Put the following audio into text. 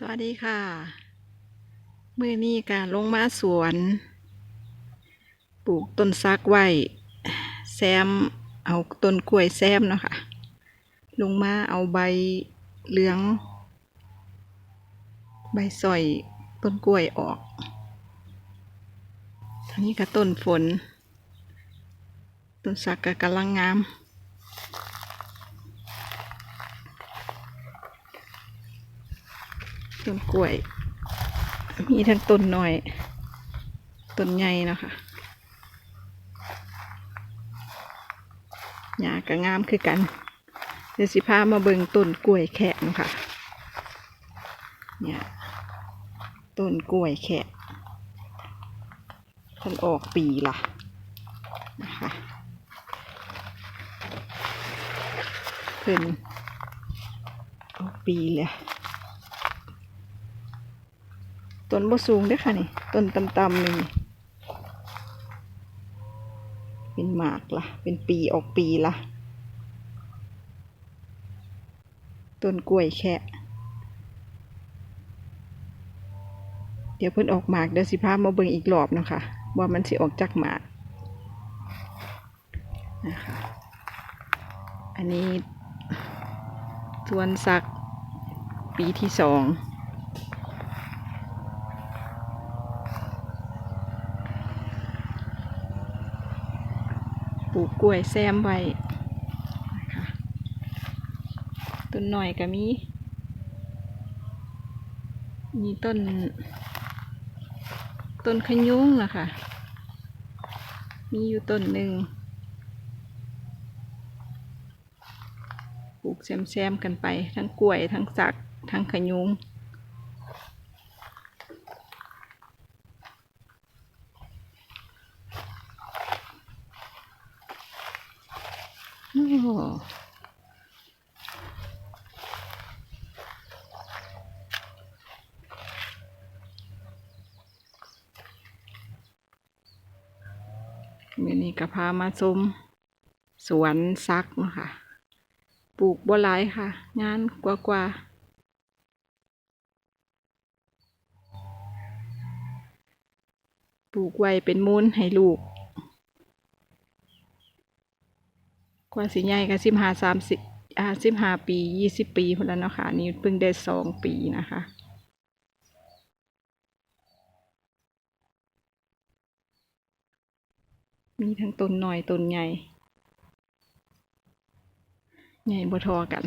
สวัสดีค่ะ มือนี้การลงมาสวน ปลูกต้นซักไว้แซม เอาต้นกล้วยแซมเนาะค่ะ ลงมาเอาใบเหลือง ใบสอยต้นกล้วยออกอันนี้ก็ต้นฝน ต้นสักก็กำลังงาม ต้นกล้วย มีทั้งต้นหน้อย ต้นใหญ่นะคะหญ้าก็งามคือกันเดี๋ยวสิพามาเบิ่งต้นกล้วยแขกนะคะเนี่ยต้นกล้วยแขกท่านออกปีละนะคะเพิ่นออกปีเลย ต้นบ่สูงด้อค่ะนี่ต้นต่ำๆนี่เป็นหมากละเป็นปีออกปีละต้นกล้วยแค่เดี๋ยวเพิ่นออกหมากเดี๋ยวสิพามาเบิ่งอีกรอบเนาะคะว่ามันสิออกจากหมากนะคะอันนี้สวนสักปีที่สอง ลูกกล้วยแซมไว้นะคะต้นหน่อยก็มี มีต้น ต้นขยุ้งนะคะ มีอยู่ต้นหนึ่งปลูกแซมๆกันไปทั้งกล้วยทั้งสักทั้งขยุ้ง มือนี้ก็พามาชมสวนซักนะค่ะปลูกบัวลายค่ะ งานกว่ากว่าปลูกไว้เป็นมูลให้ลูก กว่าสิใหญ่ก็สิบห้าสามสิบอ่าสิบห้าปียี่สิบปีพนแล้วเนาะค่ะนี่เพิ่งได้สองปีนะคะมีทั้งต้นน้อยต้นใหญ่ ใหญ่บ่ทอกัน